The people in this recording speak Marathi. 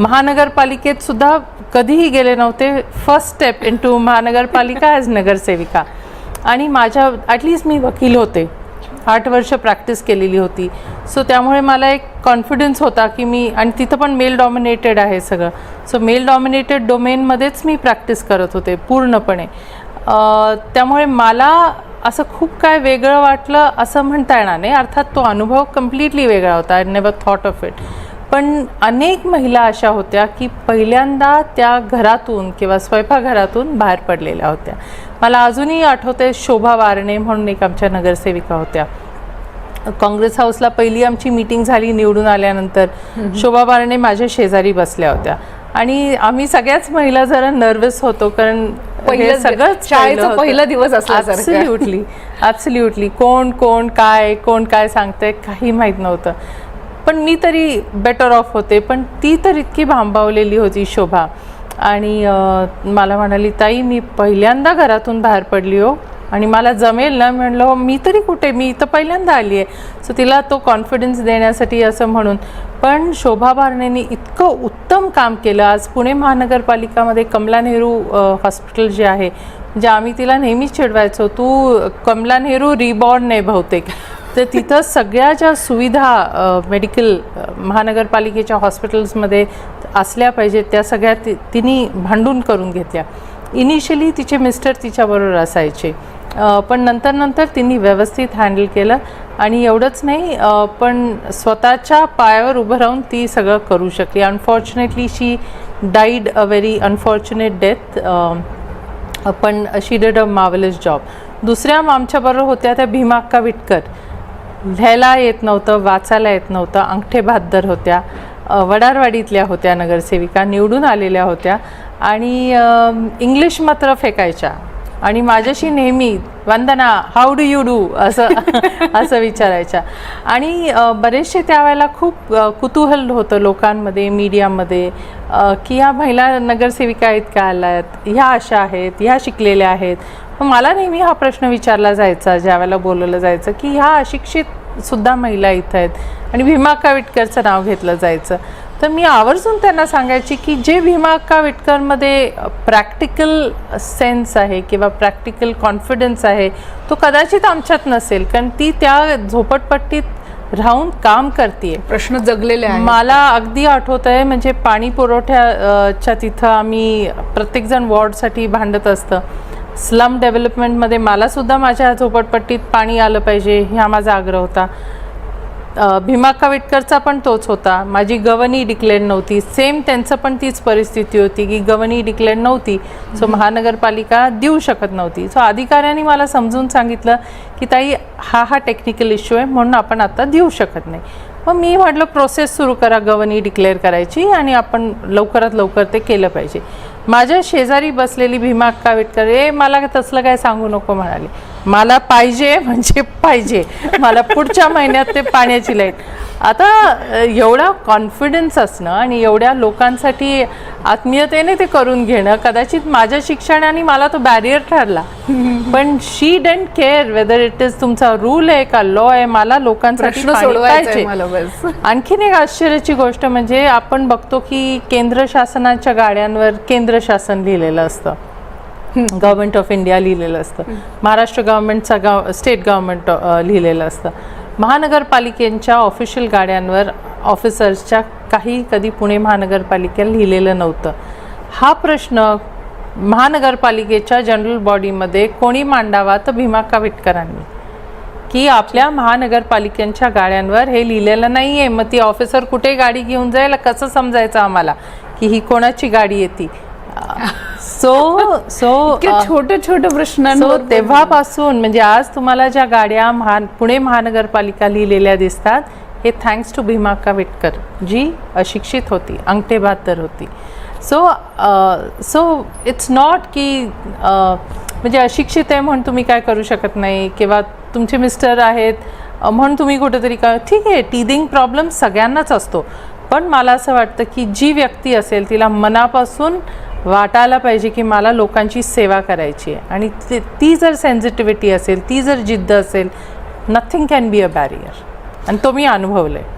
महानगरपालिकेत सुद्धा कधीही गेले नव्हते. फर्स्ट स्टेप इन टू महानगरपालिका ॲज नगरसेविका. आणि माझ्या ॲटलिस्ट मी वकील होते. आठ वर्ष प्रॅक्टिस केलेली होती. सो त्यामुळे मला एक कॉन्फिडन्स होता की मी आणि तिथं पण मेल डॉमिनेटेड आहे सगळं. सो मेल डॉमिनेटेड डोमेनमध्येच मी प्रॅक्टिस करत होते पूर्णपणे. त्यामुळे मला असं खूप काय वेगळं वाटलं असं म्हणता येणार नाही. अर्थात तो अनुभव कम्प्लिटली वेगळा होता. I never thought of it पण अनेक महिला अशा होत्या की पहिल्यांदा त्या घरातून किंवा स्वयंपाकघरातून बाहेर पडलेल्या होत्या. मला अजूनही आठवते शोभा वारणे म्हणून एक आमच्या नगरसेविका होत्या. काँग्रेस हाऊसला पहिली आमची मीटिंग झाली निवडून आल्यानंतर. शोभा बारणे माझ्या शेजारी बसल्या होत्या. आणि आम्ही सगळ्याच महिला जरा नर्वस होतो कारण पहिलं सगळंच पहिला दिवस. ॲब्सल्युटली ॲब्सल्युटली कोण कोण काय कोण काय सांगतंय काही माहीत नव्हतं. पण मी तरी बेटर ऑफ होते पण ती तर इतकी भांबावलेली होती शोभा. आणि मला म्हणाली ताई मी पहिल्यांदा घरातून बाहेर पडली हो. आणि मला जमेल ना? म्हणलं हो, मी तरी कुठे? मी इथं पहिल्यांदा आली आहे. सो तिला तो कॉन्फिडन्स देण्यासाठी असं म्हणून. पण शोभा बारणेंनी इतकं उत्तम काम केलं. आज पुणे महानगरपालिकामध्ये कमला नेहरू हॉस्पिटल जे आहे म्हणजे आम्ही तिला नेहमीच चिडवायचो तू कमला नेहरू रिबॉर्न आहे बहुतेक. तर तिथं सगळ्या ज्या सुविधा मेडिकल महानगरपालिकेच्या हॉस्पिटल्समध्ये असल्या पाहिजेत त्या सगळ्या ति तिने भांडून करून घेतल्या. इनिशियली तिचे मिस्टर तिच्याबरोबर असायचे. पण नंतर नंतर तिने व्यवस्थित हँडल केलं आणि एवढंच नाही पण स्वतःच्या पायावर उभं राहून ती सगळं करू शकली. Unfortunately she died a very unfortunate death पण शी डेड अ मावलस जॉब दुसऱ्या आमच्याबरोबर होत्या त्या भीमाक्का विटकर. लिहायला येत नव्हतं वाचायला येत नव्हतं अंगठे भादर होत्या वडारवाडीतल्या होत्या नगरसेविका निवडून आलेल्या होत्या आणि इंग्लिश मात्र फेकायच्या. आणि माझ्याशी नेहमी Vandana how do you do असं असं विचारायच्या. आणि बरेचसे त्यावेळेला खूप कुतूहल होतं लोकांमध्ये मीडियामध्ये की या महिला नगरसेविका आहेत का आहेत ह्या अशा आहेत ह्या शिकलेल्या आहेत. मला नेहमी हा प्रश्न विचारला जायचा ज्यावेळेला बोलवलं जायचं की ह्या अशिक्षित सुद्धा महिला इथं आहेत आणि भीमा अक्का विटकरचं नाव घेतलं जायचं. तर मी आवर्जून त्यांना सांगायची की जे भीमा अक्का विटकरमध्ये प्रॅक्टिकल सेन्स आहे किंवा प्रॅक्टिकल कॉन्फिडन्स आहे तो कदाचित आमच्यात नसेल कारण ती त्या झोपडपट्टीत राहून काम करते प्रश्न जगलेले आहे मला अगदी आठवत आहे म्हणजे पाणी पुरवठ्याच्या तिथं आम्ही प्रत्येकजण वॉर्डसाठी भांडत असतं. स्लम डेव्हलपमेंटमध्ये मलासुद्धा माझ्या झोपडपट्टीत पाणी आलं पाहिजे हा माझा आग्रह होता. भीमा काविटकरचा पण तोच होता. माझी गवनी डिक्लेअर नव्हती. सेम त्यांचं पण तीच परिस्थिती होती की गवनी डिक्लेअर नव्हती. सो महानगरपालिका देऊ शकत नव्हती. सो अधिकाऱ्यांनी मला समजून सांगितलं की ताई हा हा टेक्निकल इश्यू आहे म्हणून आपण आता देऊ शकत नाही. मग मी म्हटलं प्रोसेस सुरू करा गवनी डिक्लेअर करायची आणि आपण लवकरात लवकर ते केलं पाहिजे. माझ्या शेजारी बसलेली भीमा अक्का विटकर ए मला तसलं काय सांगू नको म्हणाली. मला पाहिजे म्हणजे पाहिजे. मला पुढच्या महिन्यात ते पाण्याची लाइट. आता एवढा कॉन्फिडन्स असणं आणि एवढ्या लोकांसाठी आत्मीयतेने ते करून घेणं कदाचित माझ्या शिक्षणाने मला तो बॅरियर ठरला. पण she don't care whether it is तुमचा रूल आहे का लॉ आहे मला लोकांसाठी आणखीन एक आश्चर्याची गोष्ट म्हणजे आपण बघतो की केंद्र शासनाच्या गाड्यांवर केंद्र शासन लिहिलेलं असतं. गव्हर्नमेंट ऑफ इंडिया लिहिलेलं असतं. महाराष्ट्र गव्हर्नमेंटचा गाव स्टेट गव्हर्नमेंट लिहिलेलं असतं. महानगरपालिकेच्या ऑफिशियल गाड्यांवर ऑफिसर्सच्या काही कधी पुणे महानगरपालिकेला लिहिलेलं नव्हतं. हा प्रश्न महानगरपालिकेच्या जनरल बॉडीमध्ये कोणी मांडावा तर भीमाका विटकरांनी की आपल्या महानगरपालिकेच्या गाड्यांवर हे लिहिलेलं नाही आहे मग ती ऑफिसर कुठे गाडी घेऊन जाईल? कसं समजायचं आम्हाला? की ही कोणाची गाडी येते? सो सो छोटे छोटे सो प्रश्नांवर तेव्हापासून म्हणजे आज तुम्हाला ज्या गाड्या महान पुणे महानगरपालिका लिहिलेल्या दिसतात हे थँक्स टू भीमाका विटकर जी अशिक्षित होती अंगठे बहात्तर होती सो सो इट्स नॉट की अ, म्हणजे अशिक्षित आहे म्हणून तुम्ही काय करू शकत नाही किंवा तुमचे मिस्टर आहेत म्हणून तुम्ही कुठेतरी का ठीक आहे टीदिंग प्रॉब्लेम सगळ्यांनाच असतो. पण मला असं वाटतं की जी व्यक्ती असेल तिला मनापासून वाटायला पाहिजे की मला लोकांची सेवा करायची आहे. आणि ती- ती जर सेन्सिटिव्हिटी असेल ती जर जिद्द असेल nothing can be a barrier आणि तो मी अनुभवलं आहे